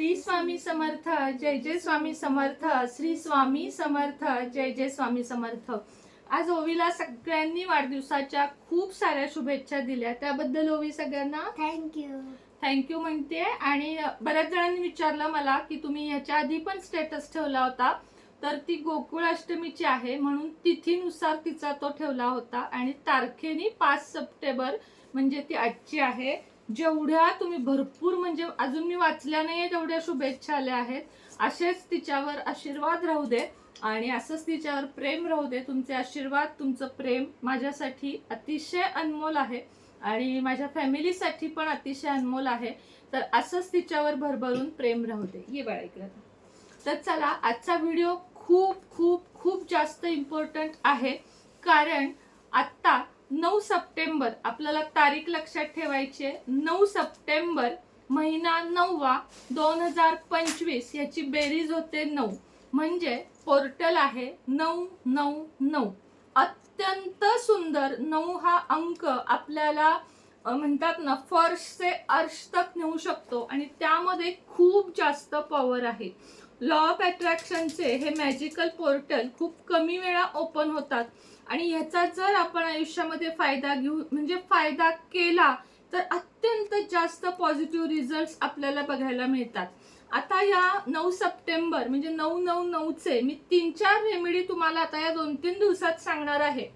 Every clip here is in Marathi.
श्री स्वामी समर्थ जय जय स्वामी समर्थ श्री स्वामी समर्थ जय जय स्वामी समर्थ. आज ओवीला सगळ्यांनी वाढदिवसाच्या खूप साऱ्या शुभेच्छा दिल्या. त्याबद्दल ओवी सगळ्यांना थँक्यू थँक्यू म्हणते. आणि बऱ्याच जणांनी विचारलं मला की तुम्ही ह्याच्या आधी पण स्टेटस ठेवला होता. तर ती गोकुळ अष्टमीची आहे म्हणून तिथीनुसार तिचा तो ठेवला होता. आणि तारखेने पाच सप्टेंबर म्हणजे ती आजची आहे. जेवढ्या तुम्ही भरपूर म्हणजे अजून मी वाचल्या नाहीये तेवढ्या शुभेच्छा आल्या आहेत. असेच तिच्यावर आशीर्वाद राहू दे आणि असंच तिच्यावर प्रेम राहू दे. तुमचे आशीर्वाद तुमचं प्रेम माझ्यासाठी अतिशय अनमोल आहे आणि माझ्या फॅमिलीसाठी पण अतिशय अनमोल आहे. तर असंच तिच्यावर भरभरून प्रेम राहू दे. ये बाळा इकडे. तर चला आजचा व्हिडिओ खूप खूप खूप जास्त इम्पॉर्टंट आहे. कारण आत्ता नऊ सप्टेंबर आपल्याला तारीख लक्षात ठेवायची आहे. नऊ सप्टेंबर महिना नववा दोन हजार पंचवीस याची बेरीज होते नऊ. म्हणजे पोर्टल आहे नऊ नऊ नऊ. अत्यंत सुंदर नऊ हा अंक आपल्याला म्हणतात ना फर्श ते अर्श तक नेऊ शकतो. आणि त्यामध्ये खूप जास्त पॉवर आहे. लॉ ऑफ अट्रॅक्शनचे हे मॅजिकल पोर्टल खूप कमी वेळा ओपन होतात. आणि ह्याचा जर आपण आयुष्यामध्ये फायदा घेऊ म्हणजे फायदा केला तर अत्यंत जास्त पॉझिटिव्ह रिझल्ट आपल्याला बघायला मिळतात. आता या नऊ सप्टेंबर म्हणजे नऊ नऊ नऊचे मी तीन चार रेमेडी तुम्हाला आता या दोन तीन दिवसात सांगणार आहे.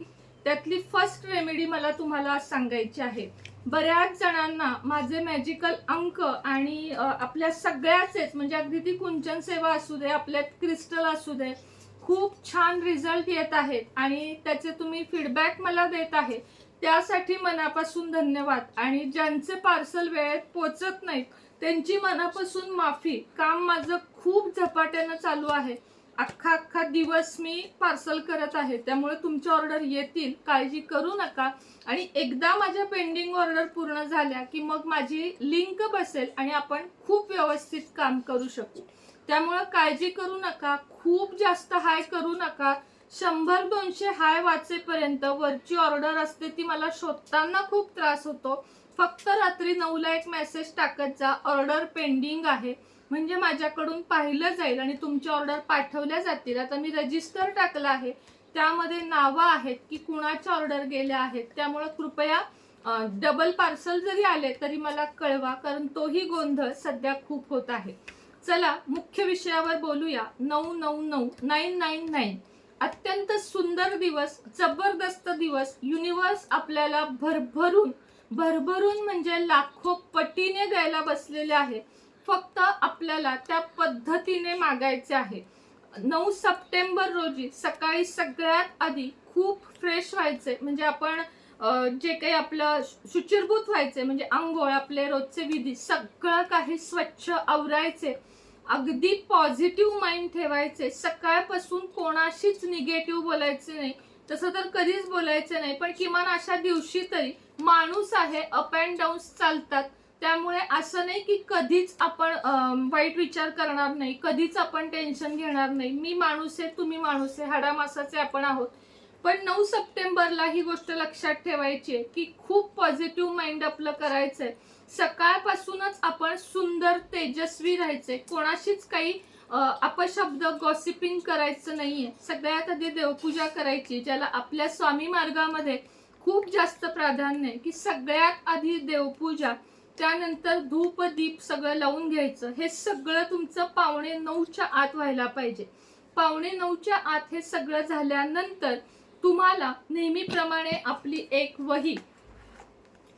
त्यातली फर्स्ट रेमेडी मला तुम्हाला सांगायची आहे. बऱ्याच जणांना माझे मॅजिकल अंक आणि आपल्या सगळ्याचेच म्हणजे अगदी ती कुंचन सेवा असू दे आपल्यात क्रिस्टल असू दे खूप छान रिझल्ट येत आहेत आणि त्याचे तुम्ही फीडबॅक मला देत आहे. त्यासाठी मनापासून धन्यवाद. आणि ज्यांचे पार्सल वेळेत पोचत नाहीत त्यांची मनापासून माफी. काम माझं खूप झपाट्यानं चालू आहे. अख्खा अख्खा दिवस मी पार्सल करत आहे त्यामुळे तुमच्या ऑर्डर येतील काळजी करू नका. आणि एकदा माझ्या पेंडिंग ऑर्डर पूर्ण झाल्या की मग माझी लिंक बसेल आणि आपण खूप व्यवस्थित काम करू शकू. त्यामुळं काळजी करू नका खूप जास्त हाय करू नका. शंभर दोनशे हाय वाचेपर्यंत वरची ऑर्डर असते ती मला शोधताना खूप त्रास होतो. फक्त रात्री नऊला एक मेसेज टाकत जा ऑर्डर पेंडिंग आहे. म्हणजे माझ्याकडून पाहिलं जाईल आणि तुमच्या ऑर्डर पाठवल्या जातील. आता मी रजिस्टर टाकलं आहे. त्यामध्ये नावं आहेत की कुणाच्या ऑर्डर गेल्या आहेत. त्यामुळे कृपया डबल पार्सल जरी आले तरी मला कळवा कारण तोही गोंधळ सध्या खूप होत आहे. चला मुख्य विषयावर बोलूया. नऊ नऊ नऊ नाईन नाईन नाईन अत्यंत सुंदर दिवस जबरदस्त दिवस. युनिवर्स आपल्याला भरभरून भरभरून म्हणजे लाखो पटीने द्यायला बसलेले आहे. फक्त आपल्याला त्या पद्धतीने मागायचे आहे. नऊ सप्टेंबर रोजी सकाळी सगळ्यात आधी खूप फ्रेश व्हायचे. म्हणजे आपण जे काही आपलं शुचिरभूत व्हायचे म्हणजे आंघोळ आपले रोजचे विधी सगळं काही स्वच्छ आवरायचे. अगदी पॉझिटिव्ह माइंड ठेवायचे. सकाळपासून कोणाशीच निगेटिव्ह बोलायचे नाही. तसं तर कधीच बोलायचं नाही. पण किमान अशा दिवशी तरी माणूस आहे अप अँड डाऊन्स चालतात. त्यामुळे असं नाही की कधीच आपण वाईट विचार करणार नाही कधीच आपण टेन्शन घेणार नाही. मी माणूस आहे तुम्ही माणूस आहे हाडामासाचे आपण आहोत. पण नऊ सप्टेंबरला ही गोष्ट लक्षात ठेवायची आहे की खूप पॉझिटिव्ह माइंड आपलं करायचंय. सकाळपासूनच आपण सुंदर तेजस्वी राहायचंय. कोणाशीच काही अपशब्द गॉसिपिंग करायचं नाहीये. सगळ्यात आधी देवपूजा करायची ज्याला आपल्या स्वामी मार्गामध्ये खूप जास्त प्राधान्य आहे की सगळ्यात आधी देवपूजा. त्यानंतर धूप दीप सगळं लावून घ्यायचं. हे सगळं तुमचं पावणे नऊच्या आत व्हायला पाहिजे. पावणे नऊच्या आत हे सगळं झाल्यानंतर तुम्हाला नेहमीप्रमाणे आपली एक वही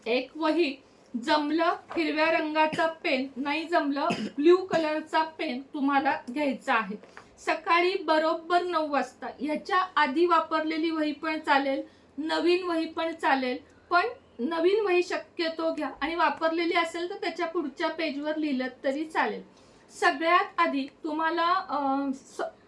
एक वही जमलं हिरव्या रंगाचा पेन नाही जमलं ब्ल्यू कलरचा पेन तुम्हाला घ्यायचा आहे. सकाळी बरोबर नऊ वाजता ह्याच्या आधी वापरलेली वही पण चालेल नवीन वही पण चालेल पण नवीन वही शक्यतो घ्या. आणि वापरलेली असेल तर त्याच्या पुढच्या पेजवर लिहिलं तरी चालेल. सगळ्यात आधी तुम्हाला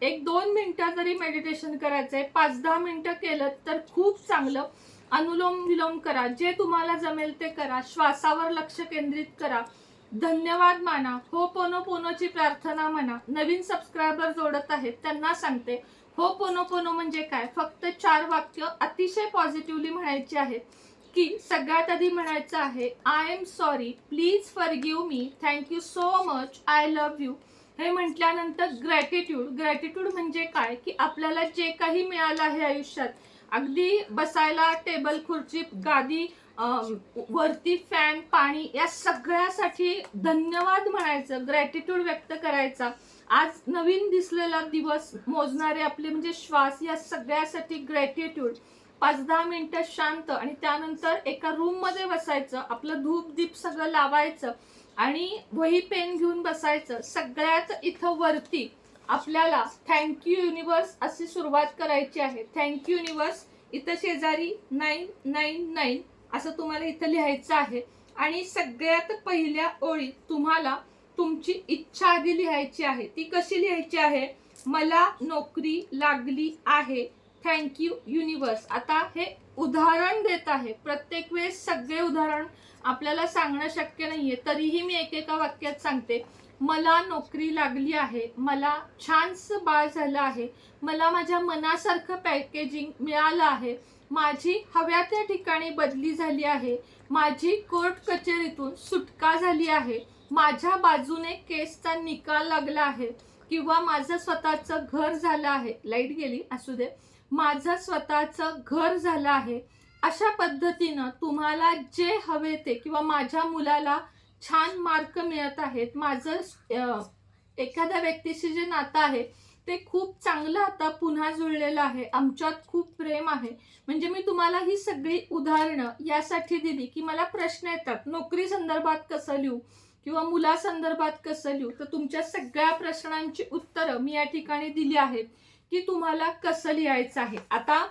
एक दोन मिनटं जरी मेडिटेशन करायचं आहे पाच दहा मिनटं केलं तर खूप चांगलं. अनुलोम विलोम करा. जे तुम्हाला जमेल ते करा. श्वासावर लक्ष केंद्रित करा. धन्यवाद माना. हो पोनो पोनोची प्रार्थना म्हणा नवीन सबस्क्रायबर जोडत आहेत त्यांना सांगते. हो पोनो पोनो म्हणजे काय? फक्त चार वाक्य अतिशय पॉझिटिव्हली म्हणायची आहेत. की सगळ्यात आधी म्हणायचं आहे I am sorry please forgive me thank you so much I love you हे म्हटल्यानंतर ग्रॅटिट्यूड ग्रॅटिट्यूड म्हणजे काय? की आपल्याला जे काही मिळालं आहे आयुष्यात. अगदी बसायला टेबल खुर्ची गादी वरती फॅन पाणी या सगळ्यासाठी धन्यवाद म्हणायचं. ग्रॅटिट्यूड व्यक्त करायचा. आज नवीन दिसलेला दिवस मोजणारे आपले म्हणजे श्वास या सगळ्यासाठी ग्रॅटिट्यूड पाच दहा मिनिटं शांत आणि त्यानंतर एका रूममध्ये बसायचं. आपलं धूप दीप सगळं लावायचं आणि वही पेन घेऊन बसायचं. सगळ्यात इथं वरती आपल्याला थँक्यू युनिवर्स अशी सुरुवात करायची आहे. थँक्यू युनिवर्स इथं शेजारी नाईन नाईन नाईन असं तुम्हाला इथं लिहायचं आहे. आणि सगळ्यात पहिल्या ओळीत तुम्हाला तुमची इच्छा आधी लिहायची आहे. ती कशी लिहायची आहे? मला नोकरी लागली आहे. थँक्यू युनिवर्स आता हे उदाहरण देत आहे. प्रत्येक वेळेस सगळे उदाहरण आपल्याला सांगणं शक्य नाहीये. तरीही मी एकेका वाक्यात सांगते. मला नोकरी लागली आहे. मला छानसं बाळ झालं आहे. मला माझ्या मनासारखं पॅकेजिंग मिळालं आहे. माझी हव्या त्या ठिकाणी बदली झाली आहे. माझी कोर्ट कचेरीतून सुटका झाली आहे. माझ्या बाजूने केसचा निकाल लागला आहे. किंवा माझं स्वतःचं घर झालं आहे. लाइट गेली? असू दे. माझं स्वतःचं घर झालं आहे. अशा पद्धतीनं तुम्हाला जे हवे ते किंवा माझ्या मुलाला छान मार्क मिळत आहेत. माझं एखाद्या व्यक्तीशी जे नातं आहे ते खूप चांगलं आता पुन्हा जुळलेलं आहे. आमच्यात खूप प्रेम आहे. म्हणजे मी तुम्हाला ही सगळी उदाहरणं यासाठी दिली की मला प्रश्न येतात. नोकरी संदर्भात कसं लिहू किंवा मुलासंदर्भात कसं लिहू? तर तुमच्या सगळ्या प्रश्नांची उत्तरं मी या ठिकाणी दिली आहेत. की तुम्हाला कसं लिहायचं आहे. आता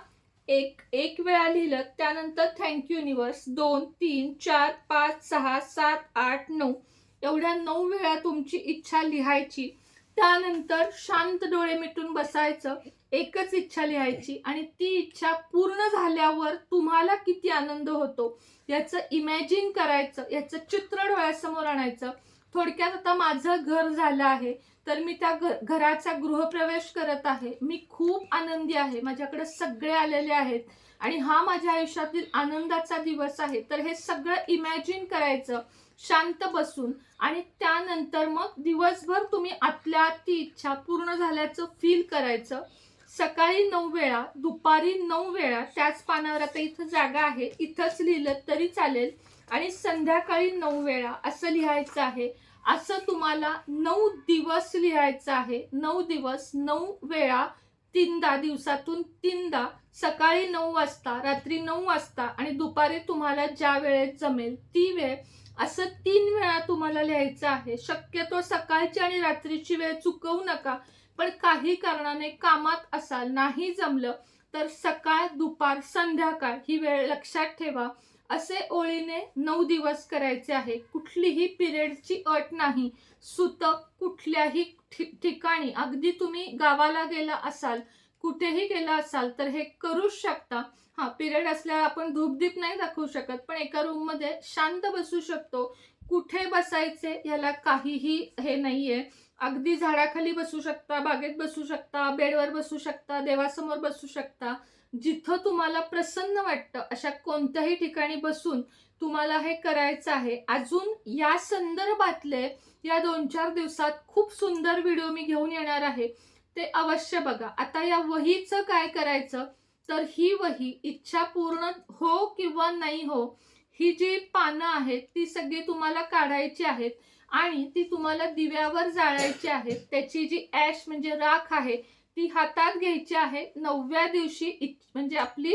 एक एक वेळा लिहिलं त्यानंतर थँक्यू युनिवर्स दोन तीन चार पाच सहा सात आठ नऊ. एवढ्या नऊ वेळा तुमची इच्छा लिहायची. त्यानंतर शांत डोळे मिटून बसायचं एकच इच्छा लिहायची आणि ती इच्छा पूर्ण झाल्यावर तुम्हाला किती आनंद होतो. याचं इमॅजिन करायचं याचं चित्र डोळ्यासमोर आणायचं. थोडक्यात आता माझं घर झालं आहे. तर मी त्या घ- घराचा गृहप्रवेश करत आहे. मी खूप आनंदी आहे. माझ्याकडे सगळे आलेले आहेत. आणि हा माझ्या आयुष्यातील आनंदाचा दिवस आहे. तर हे सगळं इमॅजिन करायचं. शांत बसून. आणि त्यानंतर मग दिवसभर तुम्ही आतल्या ती इच्छा पूर्ण झाल्याचं फील करायचं. सकाळी नऊ वेळा दुपारी नऊ वेळा त्याच पानावर आता इथं जागा आहे. इथंच लिहिलं तरी चालेल. आणि संध्याकाळी नऊ वेळा असं लिहायचं आहे. असं तुम्हाला नऊ दिवस लिहायचं आहे. नऊ दिवस नऊ वेळा तीनदा दिवसातून तीनदा सकाळी नऊ वाजता रात्री नऊ वाजता आणि दुपारी तुम्हाला ज्या वेळेत जमेल ती वेळ असं तीन वेळा तुम्हाला लिहायचं आहे. शक्यतो सकाळची आणि रात्रीची वेळ चुकवू नका पण काही कारणाने कामात असाल नाही जमलं तर सकाळ दुपार संध्याकाळ ही वेळ लक्षात ठेवा. असे ओळीने नऊ दिवस करायचे आहे. कुठलीही पिरियडची अट नाही. सुतक कुठल्याही ठि- ठिकाणी. अगदी तुम्ही गावाला गेला असाल कुठेही गेला असाल तर हे करूच शकता. हा पिरियड असल्यावर आपण धूपदीप नाही दाखवू शकत पण एका रूममध्ये शांत बसू शकतो. कुठे बसायचे याला काहीही हे नाहीये. अगदी झाडाखाली बसू शकता बागेत बसू शकता बेडवर बसू शकता देवासमोर बसू शकता. जिथं तुम्हाला प्रसन्न वाटतं अशा कोणत्याही ठिकाणी बसून तुम्हाला हे करायचं आहे. अजून या संदर्भातले या दोन चार दिवसात खूप सुंदर व्हिडिओ मी घेऊन येणार आहे. ते अवश्य बघा. आता या वहीचं काय करायचं? तर ही वही इच्छा पूर्ण हो किंवा नाही हो ही जी पानं आहेत ती सगळी तुम्हाला काढायची आहेत आणि ती तुम्हाला दिव्यावर जाळायची आहेत. त्याची जी ॲश म्हणजे राख आहे ती हातात घ्यायची आहे. नवव्या दिवशी म्हणजे आपली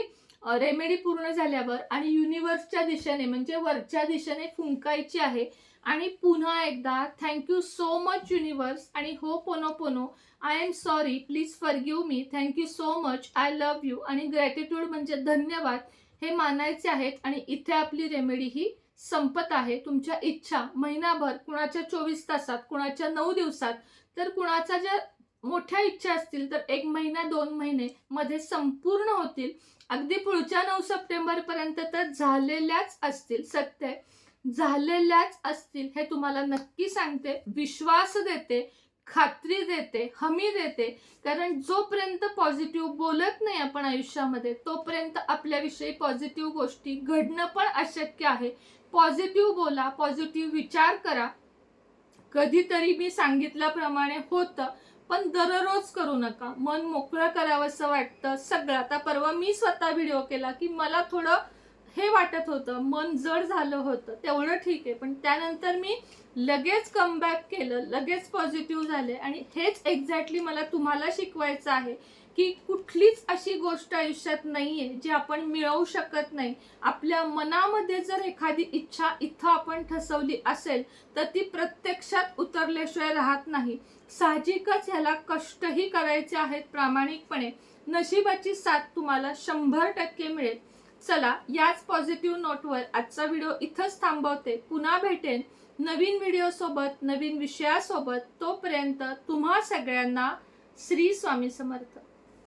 रेमेडी पूर्ण झाल्यावर आणि युनिवर्सच्या दिशेने म्हणजे वरच्या दिशेने फुंकायची आहे. आणि पुन्हा एकदा थँक्यू सो मच युनिवर्स आणि ho'oponopono I am sorry please forgive me thank you so much I love you आणि ग्रॅटिट्यूड म्हणजे धन्यवाद हे मानायचे आहेत. आणि इथे आपली रेमेडी ही संपत आहे. तुमच्या इच्छा महिनाभर कुणाच्या चोवीस तासात कुणाच्या नऊ दिवसात तर कुणाचा ज्या मोठ्या इच्छा असतील तर एक महिना दोन महिने मध्ये संपूर्ण होतील. अगदी पुढच्या नऊ सप्टेंबर पर्यंत तर झालेल्याच असतील सत्य झालेल्याच असतील हे तुम्हाला नक्की सांगते विश्वास देते खात्री देते हमी देते. कारण जोपर्यंत पॉझिटिव्ह बोलत नाही आपण आयुष्यामध्ये तोपर्यंत आपल्याविषयी पॉझिटिव्ह गोष्टी घडणं पण अशक्य आहे. पॉझिटिव्ह बोला पॉझिटिव्ह विचार करा. कधीतरी मी सांगितल्याप्रमाणे होतं. पण दररोज करू नका. मन मोकळं करावंसं वाटतं सगळं. आता परवा मी स्वतः व्हिडिओ केला की मला थोडं हे वाटत होतं. मन जड झालं होतं. तेवढं ठीक आहे. पण त्यानंतर मी लगेच कमबॅक केलं. लगेच पॉझिटिव्ह झाले. आणि हेच एक्झॅक्टली मला तुम्हाला शिकवायचं आहे. की कुठलीच अशी गोष्ट आयुष्यात नाहीये जी आपण मिळवू शकत नाही. आपल्या मनामध्ये जर एखादी इच्छा इथं आपण ठसवली असेल तर ती प्रत्यक्षात उतरल्याशिवाय राहत नाही. साहजिकच ह्याला कष्टही करायचे आहेत प्रामाणिकपणे. नशिबाची साथ तुम्हाला शंभर टक्के मिळेल. चला याच पॉझिटिव्ह नोटवर आजचा व्हिडिओ इथंच थांबवते. पुन्हा भेटेन नवीन व्हिडिओ सोबत नवीन विषयासोबत. तोपर्यंत तुम्हा सगळ्यांना श्री स्वामी समर्थ.